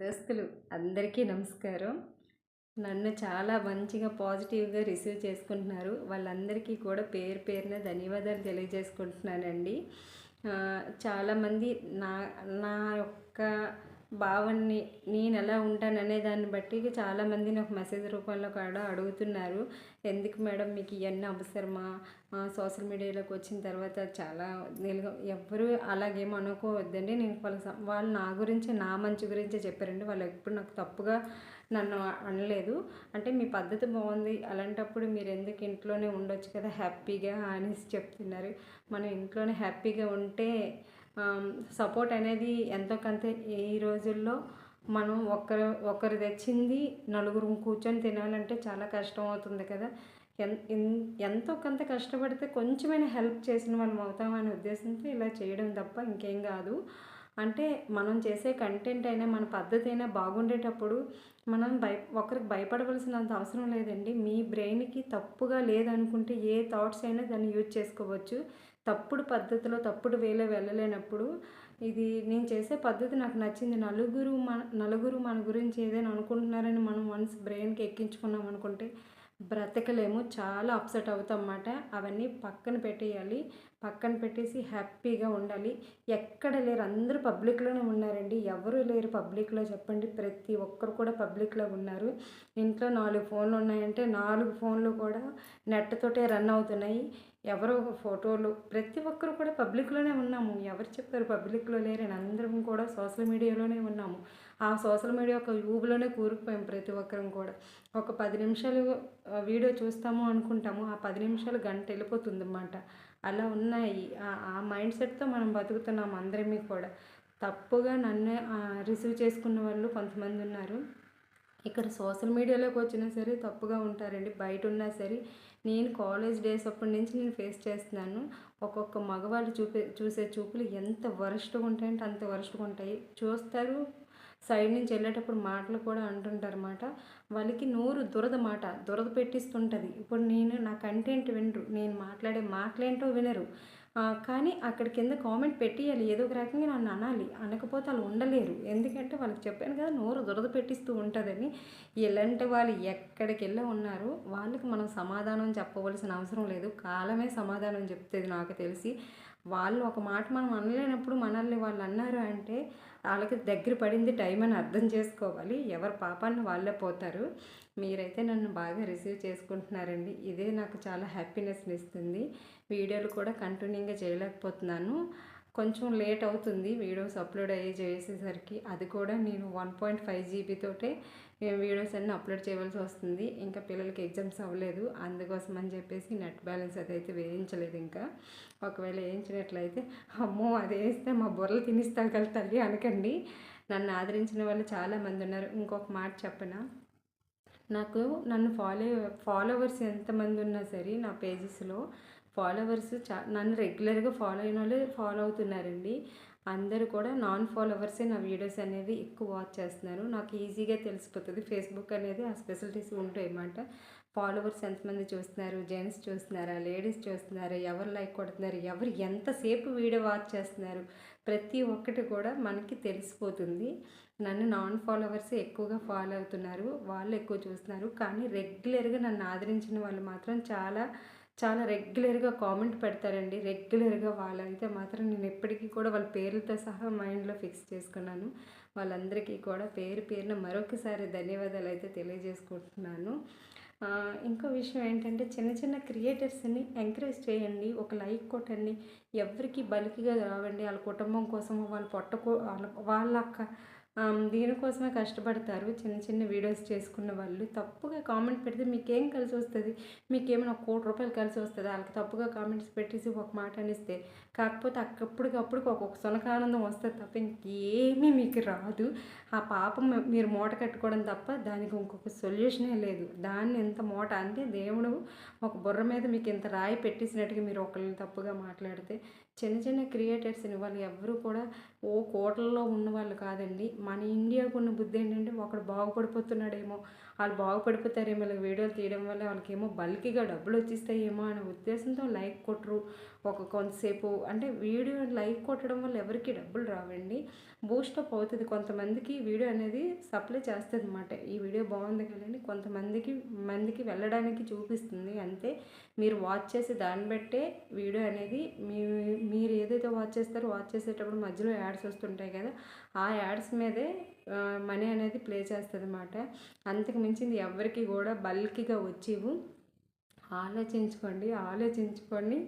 దోస్తులు అందరికీ నమస్కారం. నన్ను చాలా మంచిగా పాజిటివ్గా రిసీవ్ చేసుకుంటున్నారు. వాళ్ళందరికీ కూడా పేరు పేరున ధన్యవాదాలు తెలియజేసుకుంటున్నానండి. చాలామంది నా నా యొక్క భావాన్ని నేను ఎలా ఉంటాననే దాన్ని బట్టి చాలామంది నాకు మెసేజ్ రూపంలో కూడా అడుగుతున్నారు. ఎందుకు మేడం మీకు ఇవన్నీ అవసరమా? సోషల్ మీడియాలోకి వచ్చిన తర్వాత చాలా నేను ఎవ్వరూ అలాగేం అనుకోవద్దండి. నేను వాళ్ళ వాళ్ళు నా గురించి నా మంచి గురించే చెప్పారండి. వాళ్ళు ఎప్పుడు నాకు తప్పుగా నన్ను అనలేదు. అంటే మీ పద్ధతి బాగుంది. అలాంటప్పుడు మీరు ఎందుకు ఇంట్లోనే ఉండొచ్చు కదా హ్యాపీగా అనేసి చెప్తున్నారు. మనం ఇంట్లోనే హ్యాపీగా ఉంటే సపోర్ట్ అనేది ఎంతో కొంత ఈ రోజుల్లో మనం ఒకరు ఒకరు తెచ్చింది నలుగురు కూర్చొని తినాలంటే చాలా కష్టం అవుతుంది కదా. ఎన్ ఎన్- ఎంతో కొంత కష్టపడితే కొంచెమైనా హెల్ప్ చేసిన వాళ్ళం అవుతామనే ఉద్దేశంతో ఇలా చేయడం తప్ప ఇంకేం కాదు. అంటే మనం చేసే కంటెంట్ అయినా మన పద్ధతి అయినా బాగుండేటప్పుడు మనం భయ ఒకరికి భయపడవలసినంత అవసరం లేదండి. మీ బ్రెయిన్కి తప్పుగా లేదనుకుంటే ఏ థాట్స్ అయినా దాన్ని యూజ్ చేసుకోవచ్చు. తప్పుడు పద్ధతిలో తప్పుడు వేలో వెళ్ళలేనప్పుడు ఇది నేను చేసే పద్ధతి నాకు నచ్చింది. నలుగురు మన నలుగురు మన గురించి ఏదైనా అనుకుంటున్నారని మనం వన్స్ బ్రెయిన్కి ఎక్కించుకున్నాం అనుకుంటే బ్రతకలేము చాలా అప్సెట్ అవుతాం అన్నమాట అవన్నీ పక్కన పెట్టేయాలి. పక్కన పెట్టేసి హ్యాపీగా ఉండాలి. ఎక్కడ లేరు అందరూ పబ్లిక్లోనే ఉన్నారండి. ఎవరు లేరు పబ్లిక్లో చెప్పండి. ప్రతి ఒక్కరు కూడా పబ్లిక్లో ఉన్నారు. ఇంట్లో నాలుగు ఫోన్లు ఉన్నాయంటే నాలుగు ఫోన్లు కూడా నెట్ తోటే రన్ అవుతున్నాయి. ఎవరో ఒక ఫోటోలు ప్రతి ఒక్కరు కూడా పబ్లిక్లోనే ఉన్నాము. ఎవరు చెప్పారు పబ్లిక్లో లేరని? అందరం కూడా సోషల్ మీడియాలోనే ఉన్నాము. ఆ సోషల్ మీడియా ఒక యూబులోనే కూరుకుపోయాం ప్రతి ఒక్కరం కూడా. ఒక పది నిమిషాలు వీడియో చూస్తాము అనుకుంటాము ఆ పది నిమిషాలు గంట వెళ్ళిపోతుంది అన్నమాట అలా ఉన్నాయి. ఆ- ఆ మైండ్ సెట్తో మనం బతుకుతున్నాం అందరమీ కూడా. తప్పుగా నన్నే రిసీవ్ చేసుకున్న వాళ్ళు కొంతమంది ఉన్నారు. ఇక్కడ సోషల్ మీడియాలోకి వచ్చినా సరే తప్పుగా ఉంటారండి. బయట ఉన్నా సరే నేను కాలేజ్ డేస్ అప్పటి నుంచి నేను ఫేస్ చేస్తున్నాను. ఒక్కొక్క మగవాళ్ళు చూపే చూసే చూపులు ఎంత వరస్ట్గా ఉంటాయంటే అంత వరస్ట్గా ఉంటాయి. చూస్తారు సైడ్ నుంచి వెళ్ళేటప్పుడు మాటలు కూడా అంటుంటారన్నమాట. వాళ్ళకి నోరు దురద మాట దురద పెట్టిస్తుంటుంది. ఇప్పుడు నేను నా కంటెంట్ వినరు. నేను మాట్లాడే మాటలేంటో వినరు. కానీ అక్కడ కింద కామెంట్ పెట్టియాలి. ఏదో ఒక రకంగా నన్ను అనాలి. అనకపోతే వాళ్ళు ఉండలేరు. ఎందుకంటే వాళ్ళకి చెప్పాను కదా నోరు దురద పెట్టిస్తూ ఉంటుందని. ఇలాంటి వాళ్ళు ఎక్కడికి వెళ్ళి ఉన్నారు? వాళ్ళకి మనం సమాధానం చెప్పవలసిన అవసరం లేదు. కాలమే సమాధానం చెప్తుంది నాకు తెలిసి. వాళ్ళు ఒక మాట మనం అనలేనప్పుడు మనల్ని వాళ్ళు అన్నారు అంటే వాళ్ళకి దగ్గర పడింది టైం అని అర్థం చేసుకోవాలి. ఎవరి పాపాన్ని వాళ్ళే పోతారు. మీరైతే నన్ను బాగా రిసీవ్ చేసుకుంటున్నారండి. ఇదే నాకు చాలా హ్యాపీనెస్ని ఇస్తుంది. వీడియోలు కూడా కంటిన్యూగా చేయలేకపోతున్నాను. కొంచెం లేట్ అవుతుంది వీడియోస్ అప్లోడ్ అయ్యి చేసేసరికి. అది కూడా నేను వన్ పాయింట్ ఫైవ్ జీబీతోటే వీడియోస్ అన్నీ అప్లోడ్ చేయవలసి వస్తుంది. ఇంకా పిల్లలకి ఎగ్జామ్స్ అవ్వలేదు. అందుకోసం అని చెప్పేసి నెట్ బ్యాలెన్స్ అదైతే వేయించలేదు ఇంకా. ఒకవేళ వేయించినట్లయితే అమ్మో అది వేస్తే మా బుర్రలు తినిస్తాను కదా తల్లి అనకండి. నన్ను ఆదరించిన వాళ్ళు చాలామంది ఉన్నారు. ఇంకొక మాట చెప్పనా? నాకు నన్ను ఫాలో ఫాలోవర్స్ ఎంతమంది ఉన్నా సరే నా పేజెస్లో ఫాలోవర్స్ చా నన్ను రెగ్యులర్గా ఫాలో అయిన వాళ్ళు ఫాలో అవుతున్నారండి. అందరూ కూడా నాన్ ఫాలోవర్సే నా వీడియోస్ అనేవి ఎక్కువ వాచ్ చేస్తున్నారు. నాకు ఈజీగా తెలిసిపోతుంది. ఫేస్బుక్ అనేది ఆ స్పెషలిటీస్ ఉంటాయి అన్నమాట. ఫాలోవర్స్ ఎంతమంది చూస్తున్నారు? జెంట్స్ చూస్తున్నారా? లేడీస్ చూస్తున్నారా? ఎవరు లైక్ కొడుతున్నారు? ఎవరు ఎంతసేపు వీడియో వాచ్ చేస్తున్నారు? ప్రతి ఒక్కటి కూడా మనకి తెలిసిపోతుంది. నన్ను నాన్ ఫాలోవర్స్ ఎక్కువగా ఫాలో అవుతున్నారు. వాళ్ళు ఎక్కువ చూస్తున్నారు. కానీ రెగ్యులర్గా నన్ను ఆదరించిన వాళ్ళు మాత్రం చాలా చాలా రెగ్యులర్గా కామెంట్ పెడతారండి. రెగ్యులర్గా వాళ్ళైతే మాత్రం నేను ఎప్పటికీ కూడా వాళ్ళ పేర్లతో సహా మైండ్లో ఫిక్స్ చేసుకున్నాను. వాళ్ళందరికీ కూడా పేరు పేరున మరొకసారి ధన్యవాదాలు అయితే తెలియజేసుకుంటున్నాను. ఇంకో విషయం ఏంటంటే చిన్న చిన్న క్రియేటర్స్ని ఎంకరేజ్ చేయండి ఒక లైక్ కొట్టండి ఎవరికి బలికిగా రావండి వాళ్ళ కుటుంబం కోసం వాళ్ళ పొట్ట వాళ్ళ వాళ్ళ దీనికోసమే కష్టపడతారు. చిన్న చిన్న వీడియోస్ చేసుకున్న వాళ్ళు. తప్పుగా కామెంట్ పెడితే మీకేం కలిసి వస్తుంది? మీకేమైనా కోటి రూపాయలు కలిసి వస్తుంది? వాళ్ళకి తప్పుగా కామెంట్స్ పెట్టేసి ఒక మాట అనిస్తే కాకపోతే అక్కడికప్పుడు ఒక్కొక్క సునకానందం వస్తుంది తప్ప ఇంకేమీ మీకు రాదు. ఆ పాపం మీరు మూట కట్టుకోవడం తప్ప దానికి ఇంకొక సొల్యూషనే లేదు. దాన్ని ఎంత మూట అంటే దేవుడు ఒక బుర్ర మీద మీకు ఇంత రాయి పెట్టేసినట్టుగా మీరు ఒకళ్ళని తప్పుగా మాట్లాడితే చిన్న చిన్న క్రియేటర్స్ని వాళ్ళు ఎవరు కూడా ఓ కోటల్లో ఉన్న వాళ్ళు కాదండి. మన ఇండియాకు ఉన్న బుద్ధి ఏంటంటే ఒకడు బాగుపడిపోతున్నాడేమో వాళ్ళు బాగుపడిపోతారేమో ఇలా వీడియోలు తీయడం వల్ల వాళ్ళకేమో బల్కిగా డబ్బులు వచ్చేస్తాయేమో అనే ఉద్దేశంతో లైక్ కొట్టరు ఒక కొంతసేపు అంటే వీడియో లైక్ కొట్టడం వల్ల ఎవరికి డబ్బులు రావండి. బూస్టప్ అవుతుంది. కొంతమందికి వీడియో అనేది సప్లై చేస్తుంది అనమాట ఈ వీడియో బాగుంది కదండి. కొంతమందికి మందికి వెళ్ళడానికి చూపిస్తుంది. అంతే. మీరు వాచ్ చేసి దాన్ని బట్టే వీడియో అనేది మీ మీరు ఏదైతే వాచ్ చేస్తారో వాచ్ చేసేటప్పుడు మధ్యలో యాడ్స్ వస్తుంటాయి కదా. ఆ యాడ్స్ మీదే మనీ అనేది ప్లే చేస్తుంది అనమాట అంతకు మించింది ఎవరికి కూడా బల్కిగా వచ్చేవు. ఆలోచించుకోండి ఆలోచించుకొని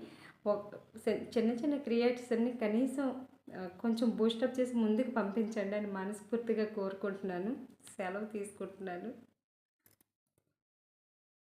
చిన్న చిన్న క్రియేటర్స్ని కనీసం కొంచెం బూస్టప్ చేసి ముందుకు పంపించండి అని మనస్ఫూర్తిగా కోరుకుంటున్నాను. సెలవు తీసుకుంటున్నాను.